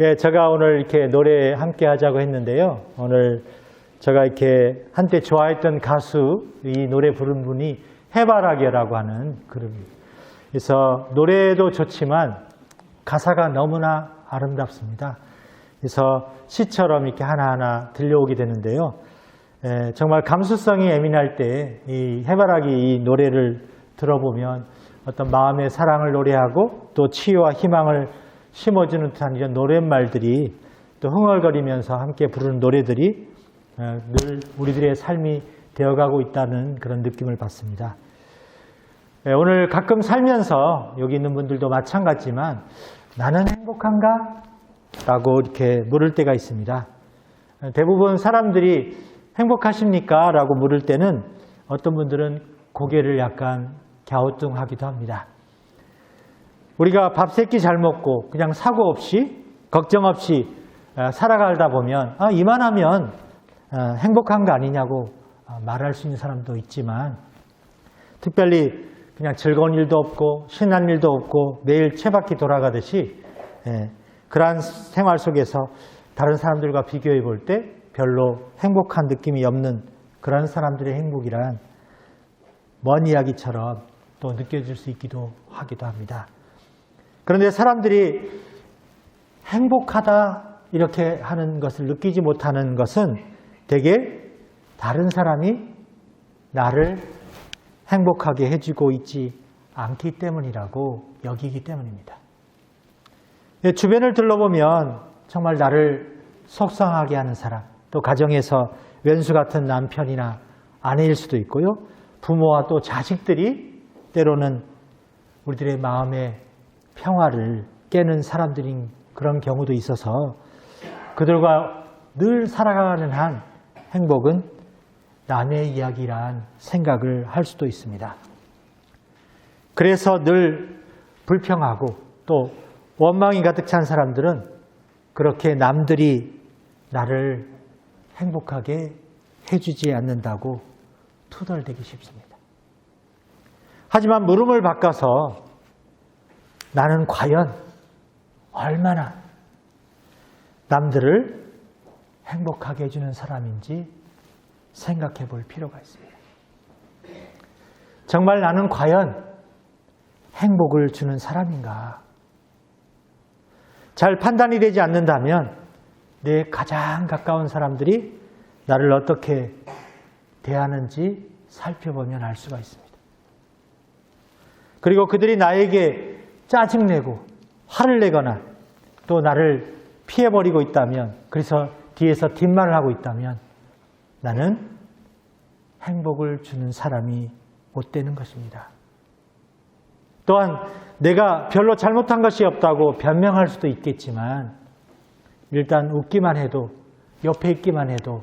예, 제가 오늘 이렇게 노래 함께 하자고 했는데요. 오늘 제가 이렇게 한때 좋아했던 가수 이 노래 부른 분이 해바라기라고 하는 그룹입니다. 그래서 노래도 좋지만 가사가 너무나 아름답습니다. 그래서 시처럼 이렇게 하나하나 들려오게 되는데요. 예, 정말 감수성이 예민할 때 이 해바라기 이 노래를 들어보면 어떤 마음의 사랑을 노래하고 또 치유와 희망을 심어주는 듯한 이런 노랫말들이 또 흥얼거리면서 함께 부르는 노래들이 어, 늘 우리들의 삶이 되어가고 있다는 그런 느낌을 받습니다. 예, 오늘 가끔 살면서 여기 있는 분들도 마찬가지지만 나는 행복한가? 라고 이렇게 물을 때가 있습니다. 대부분 사람들이 행복하십니까? 라고 물을 때는 어떤 분들은 고개를 약간 갸우뚱하기도 합니다. 우리가 밥 세 끼 잘 먹고 그냥 사고 없이 걱정 없이 어, 살아가다 보면 아, 이만하면 어, 행복한 거 아니냐고 어, 말할 수 있는 사람도 있지만 특별히 그냥 즐거운 일도 없고 신난 일도 없고 매일 채바퀴 돌아가듯이 예, 그러한 생활 속에서 다른 사람들과 비교해 볼 때 별로 행복한 느낌이 없는 그런 사람들의 행복이란 먼 이야기처럼 또 느껴질 수 있기도 하기도 합니다. 그런데 사람들이 행복하다 이렇게 하는 것을 느끼지 못하는 것은 대개 다른 사람이 나를 행복하게 해주고 있지 않기 때문이라고 여기기 때문입니다. 예, 주변을 둘러보면 정말 나를 속상하게 하는 사람, 또 가정에서 왼수 같은 남편이나 아내일 수도 있고요. 부모와 또 자식들이 때로는 우리들의 마음의 평화를 깨는 사람들인 그런 경우도 있어서 그들과 늘 살아가는 한 행복은 남의 이야기란 생각을 할 수도 있습니다. 그래서 늘 불평하고 또 원망이 가득 찬 사람들은 그렇게 남들이 나를 행복하게 해주지 않는다고 투덜대기 쉽습니다. 하지만 물음을 바꿔서 나는 과연 얼마나 남들을 행복하게 해주는 사람인지 생각해 볼 필요가 있습니다. 정말 나는 과연 행복을 주는 사람인가? 잘 판단이 되지 않는다면 내 가장 가까운 사람들이 나를 어떻게 대하는지 살펴보면 알 수가 있습니다. 그리고 그들이 나에게 짜증내고 화를 내거나 또 나를 피해버리고 있다면 그래서 뒤에서 뒷말을 하고 있다면 나는 행복을 주는 사람이 못 되는 것입니다. 또한 내가 별로 잘못한 것이 없다고 변명할 수도 있겠지만 일단 웃기만 해도 옆에 있기만 해도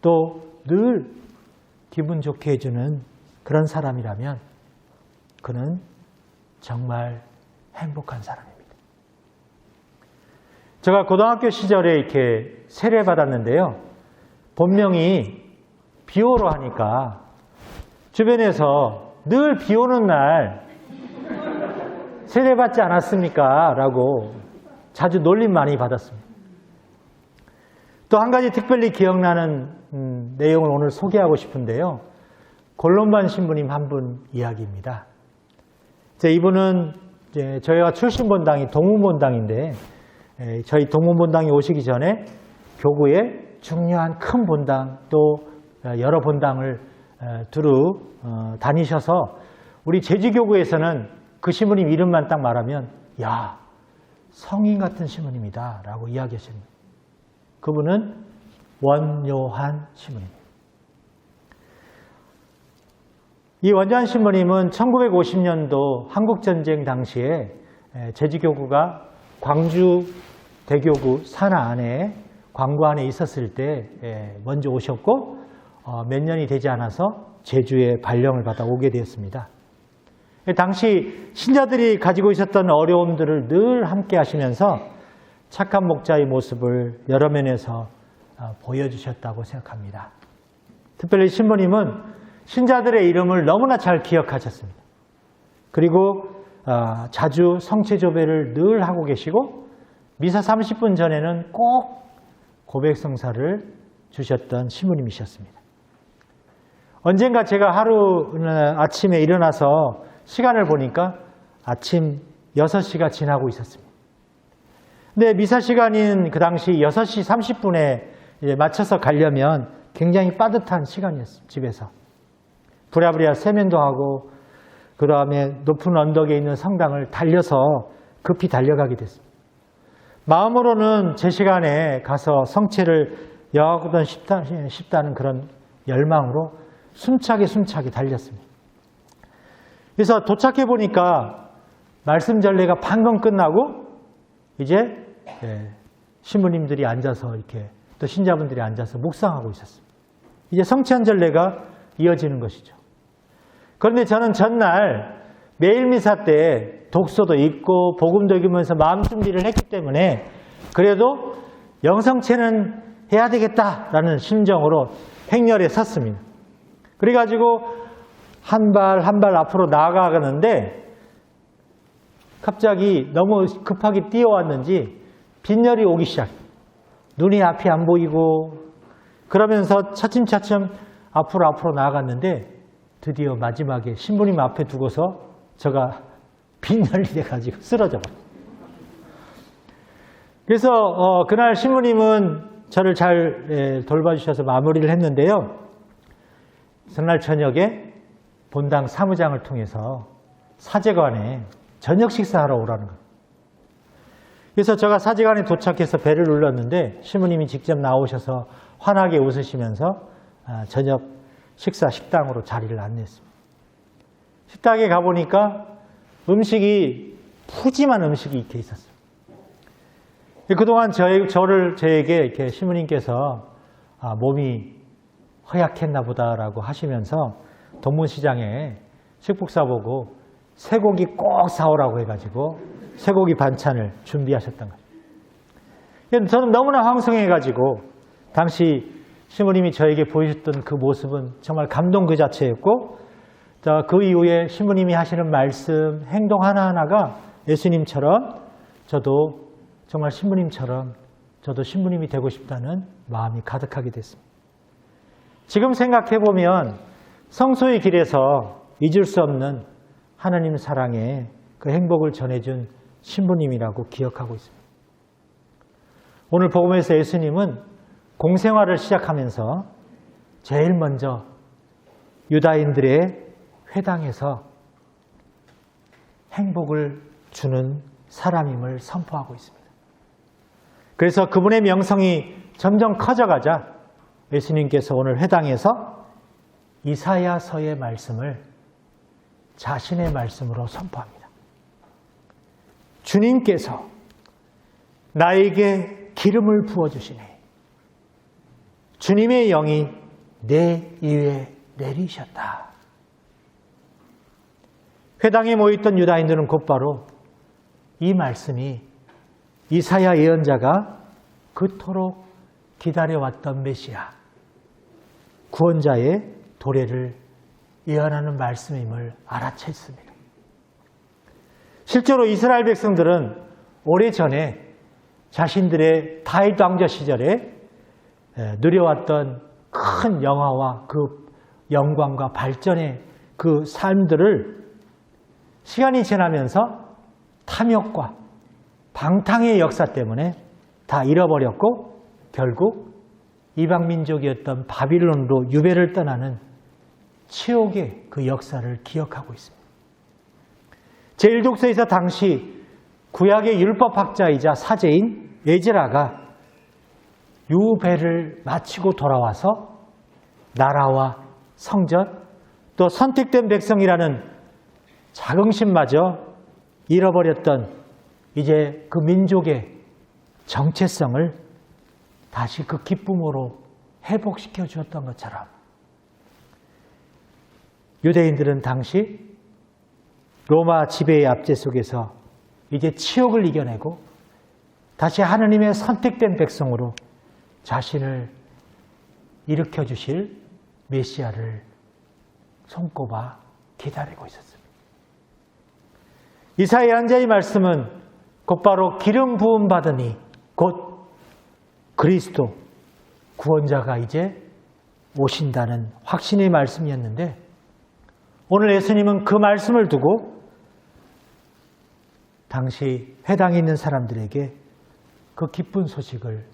또 늘 기분 좋게 해주는 그런 사람이라면 그는 정말 행복한 사람입니다. 제가 고등학교 시절에 이렇게 세례 받았는데요. 본명이 비오로 하니까 주변에서 늘 비 오는 날 세례 받지 않았습니까? 라고 자주 놀림 많이 받았습니다. 또 한 가지 특별히 기억나는 음, 내용을 오늘 소개하고 싶은데요. 골론반 신부님 한 분 이야기입니다. 이제 이분은 이제 저희가 출신 본당이 동문본당인데 에, 저희 동문본당에 오시기 전에 교구에 중요한 큰 본당 또 어, 여러 본당을 어, 두루 어, 다니셔서 우리 제주교구에서는 그 신부님 이름만 딱 말하면 야 성인 같은 신부님이다 라고 이야기하십니다. 그분은 원요한 신부입니다. 이 원요한 신부님은 1950년도 한국전쟁 당시에 제주교구가 광주 대교구 산하 안에 광구 안에 있었을 때 먼저 오셨고 어, 몇 년이 되지 않아서 제주에 발령을 받아 오게 되었습니다. 당시 신자들이 가지고 있었던 어려움들을 늘 함께 하시면서 착한 목자의 모습을 여러 면에서 어, 보여주셨다고 생각합니다. 특별히 신부님은 신자들의 이름을 너무나 잘 기억하셨습니다. 그리고 어, 자주 성체 조배를 늘 하고 계시고 미사 30분 전에는 꼭 고백성사를 주셨던 신부님이셨습니다. 언젠가 제가 하루 아침에 일어나서 시간을 보니까 아침 6시가 지나고 있었습니다. 근데 미사 시간인 그 당시 6시 30분에 맞춰서 가려면 굉장히 빠듯한 시간이었습니다. 집에서. 부랴부랴 세면도 하고 그 다음에 높은 언덕에 있는 성당을 달려서 급히 달려가게 됐습니다. 마음으로는 제 시간에 가서 성체를 여하고던 싶다, 싶다는 그런 열망으로 숨차게 숨차게 달렸습니다. 그래서 도착해 보니까 말씀 전례가 방금 끝나고 이제 예, 신부님들이 앉아서 이렇게 또 신자분들이 앉아서 묵상하고 있었습니다. 이제 성찬 전례가 이어지는 것이죠. 그런데 저는 전날 매일 미사 때 독서도 읽고 복음도 읽으면서 마음 준비를 했기 때문에 그래도 영성체는 해야 되겠다라는 심정으로 행렬에 섰습니다. 그래가지고 한 발 한 발 앞으로 나아가는데 갑자기 너무 급하게 뛰어왔는지 빈혈이 오기 시작. 눈이 앞이 안 보이고 그러면서 차츰차츰 앞으로 앞으로 나아갔는데 드디어 마지막에 신부님 앞에 두고서 제가 빈혈이 돼가지고 쓰러져 버렸어요. 그래서 어, 그날 신부님은 저를 잘 예, 돌봐주셔서 마무리를 했는데요. 전날 저녁에 본당 사무장을 통해서 사제관에 저녁 식사하러 오라는 거예요. 그래서 제가 사제관에 도착해서 배를 눌렀는데 신부님이 직접 나오셔서 환하게 웃으시면서 아, 저녁 식사 식당으로 자리를 안냈습니다. 식당에 가보니까 음식이 푸짐한 음식이 이렇게 있었어요. 그동안 저, 저를 저에게 이렇게 신부님께서 아, 몸이 허약했나 보다라고 하시면서 동문시장에 식북사 보고 쇠고기 꼭 사오라고 해가지고 쇠고기 반찬을 준비하셨던 거예요. 저는 너무나 황송해가지고 당시 신부님이 저에게 보여줬던 그 모습은 정말 감동 그 자체였고 그 이후에 신부님이 하시는 말씀, 행동 하나하나가 예수님처럼 저도 정말 신부님처럼 저도 신부님이 되고 싶다는 마음이 가득하게 됐습니다. 지금 생각해 보면 성소의 길에서 잊을 수 없는 하나님 사랑의 그 행복을 전해준 신부님이라고 기억하고 있습니다. 오늘 복음에서 예수님은 공생활을 시작하면서 제일 먼저 유다인들의 회당에서 행복을 주는 사람임을 선포하고 있습니다. 그래서 그분의 명성이 점점 커져가자 예수님께서 오늘 회당에서 이사야서의 말씀을 자신의 말씀으로 선포합니다. 주님께서 나에게 기름을 부어주시네. 주님의 영이 내 위에 내리셨다. 회당에 모였던 유다인들은 곧바로 이 말씀이 이사야 예언자가 그토록 기다려왔던 메시아, 구원자의 도래를 예언하는 말씀임을 알아챘습니다. 실제로 이스라엘 백성들은 오래전에 자신들의 다윗 왕자 시절에 누려왔던 큰 영화와 그 영광과 발전의 그 삶들을 시간이 지나면서 탐욕과 방탕의 역사 때문에 다 잃어버렸고 결국 이방민족이었던 바빌론으로 유배를 떠나는 치욕의 그 역사를 기억하고 있습니다. 제1독서에서 당시 구약의 율법학자이자 사제인 에즈라가 유배를 마치고 돌아와서 나라와 성전 또 선택된 백성이라는 자긍심마저 잃어버렸던 이제 그 민족의 정체성을 다시 그 기쁨으로 회복시켜 주었던 것처럼 유대인들은 당시 로마 지배의 압제 속에서 이제 치욕을 이겨내고 다시 하느님의 선택된 백성으로 자신을 일으켜 주실 메시아를 손꼽아 기다리고 있었습니다. 이사의 한자의 말씀은 곧바로 기름 부음 받으니 곧 그리스도 구원자가 이제 오신다는 확신의 말씀이었는데 오늘 예수님은 그 말씀을 두고 당시 회당에 있는 사람들에게 그 기쁜 소식을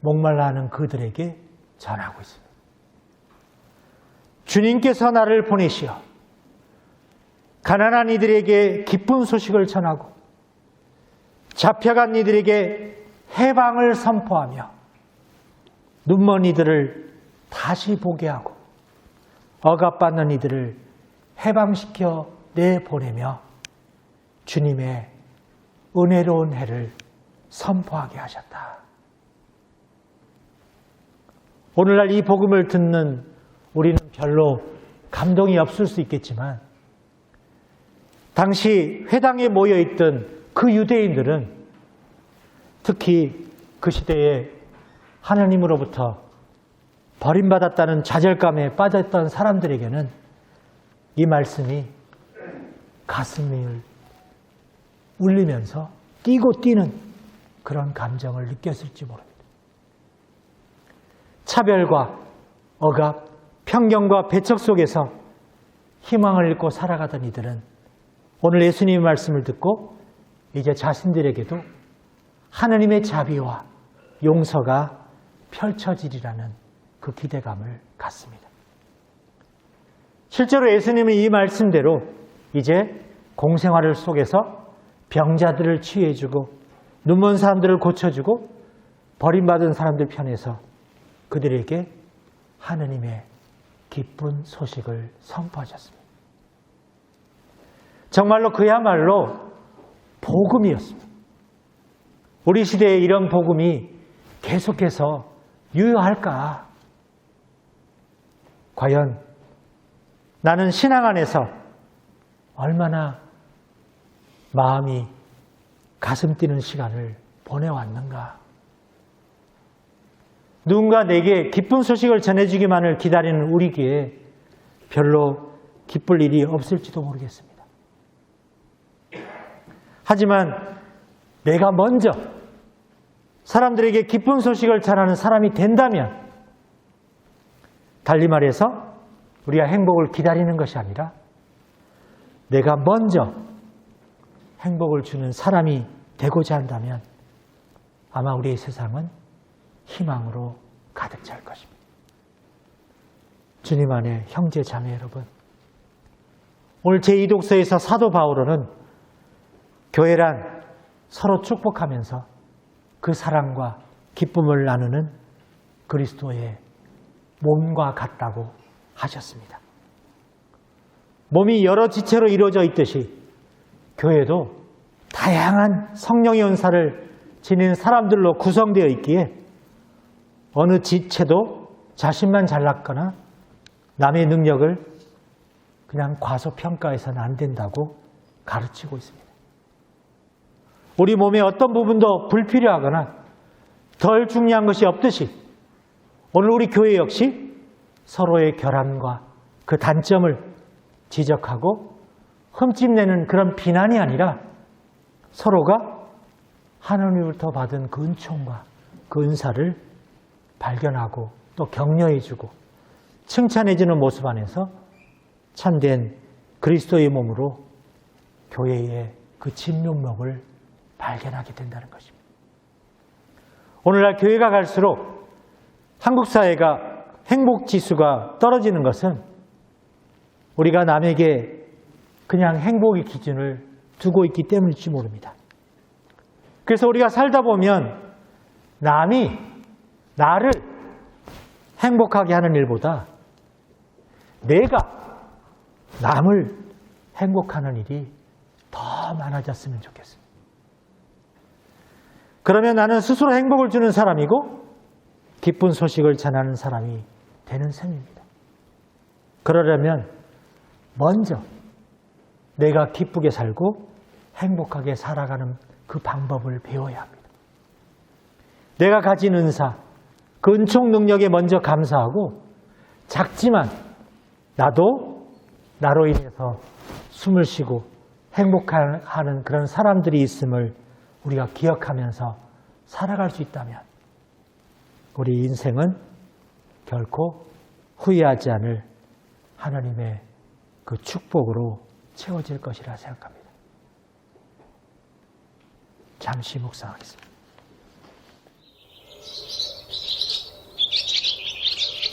목말라 하는 그들에게 전하고 있습니다. 주님께서 나를 보내시어 가난한 이들에게 기쁜 소식을 전하고 잡혀간 이들에게 해방을 선포하며 눈먼 이들을 다시 보게 하고 억압받는 이들을 해방시켜 내보내며 주님의 은혜로운 해를 선포하게 하셨다. 오늘날 이 복음을 듣는 우리는 별로 감동이 없을 수 있겠지만 당시 회당에 모여 있던 그 유대인들은 특히 그 시대에 하나님으로부터 버림받았다는 좌절감에 빠졌던 사람들에게는 이 말씀이 가슴을 울리면서 뛰고 뛰는 그런 감정을 느꼈을지 모릅니다. 차별과 억압, 편견과 배척 속에서 희망을 잃고 살아가던 이들은 오늘 예수님의 말씀을 듣고 이제 자신들에게도 하나님의 자비와 용서가 펼쳐지리라는 그 기대감을 갖습니다. 실제로 예수님은 이 말씀대로 이제 공생활을 속에서 병자들을 치유해주고 눈먼 사람들을 고쳐주고 버림받은 사람들 편에서 그들에게 하느님의 기쁜 소식을 선포하셨습니다. 정말로 그야말로 복음이었습니다. 우리 시대에 이런 복음이 계속해서 유효할까? 과연 나는 신앙 안에서 얼마나 마음이 가슴 뛰는 시간을 보내왔는가? 누군가 내게 기쁜 소식을 전해주기만을 기다리는 우리에게 별로 기쁠 일이 없을지도 모르겠습니다. 하지만 내가 먼저 사람들에게 기쁜 소식을 전하는 사람이 된다면 달리 말해서 우리가 행복을 기다리는 것이 아니라 내가 먼저 행복을 주는 사람이 되고자 한다면 아마 우리의 세상은 희망으로 가득 찰 것입니다. 주님 안에 형제 자매 여러분, 오늘 제2독서에서 사도 바울은 교회란 서로 축복하면서 그 사랑과 기쁨을 나누는 그리스도의 몸과 같다고 하셨습니다. 몸이 여러 지체로 이루어져 있듯이 교회도 다양한 성령의 은사를 지닌 사람들로 구성되어 있기에 어느 지체도 자신만 잘났거나 남의 능력을 그냥 과소평가해서는 안 된다고 가르치고 있습니다. 우리 몸의 어떤 부분도 불필요하거나 덜 중요한 것이 없듯이 오늘 우리 교회 역시 서로의 결함과 그 단점을 지적하고 흠집내는 그런 비난이 아니라 서로가 하나님으로부터 받은 그 은총과 그 은사를 발견하고 또 격려해주고 칭찬해주는 모습 안에서 참된 그리스도의 몸으로 교회의 그 진명목을 발견하게 된다는 것입니다. 오늘날 교회가 갈수록 한국 사회가 행복 지수가 떨어지는 것은 우리가 남에게 그냥 행복의 기준을 두고 있기 때문일지 모릅니다. 그래서 우리가 살다 보면 남이 나를 행복하게 하는 일보다 내가 남을 행복하는 일이 더 많아졌으면 좋겠습니다. 그러면 나는 스스로 행복을 주는 사람이고 기쁜 소식을 전하는 사람이 되는 셈입니다. 그러려면 먼저 내가 기쁘게 살고 행복하게 살아가는 그 방법을 배워야 합니다. 내가 가진 은사, 그 은총 능력에 먼저 감사하고 작지만 나도 나로 인해서 숨을 쉬고 행복하는 그런 사람들이 있음을 우리가 기억하면서 살아갈 수 있다면 우리 인생은 결코 후회하지 않을 하나님의 그 축복으로 채워질 것이라 생각합니다. 잠시 묵상하겠습니다.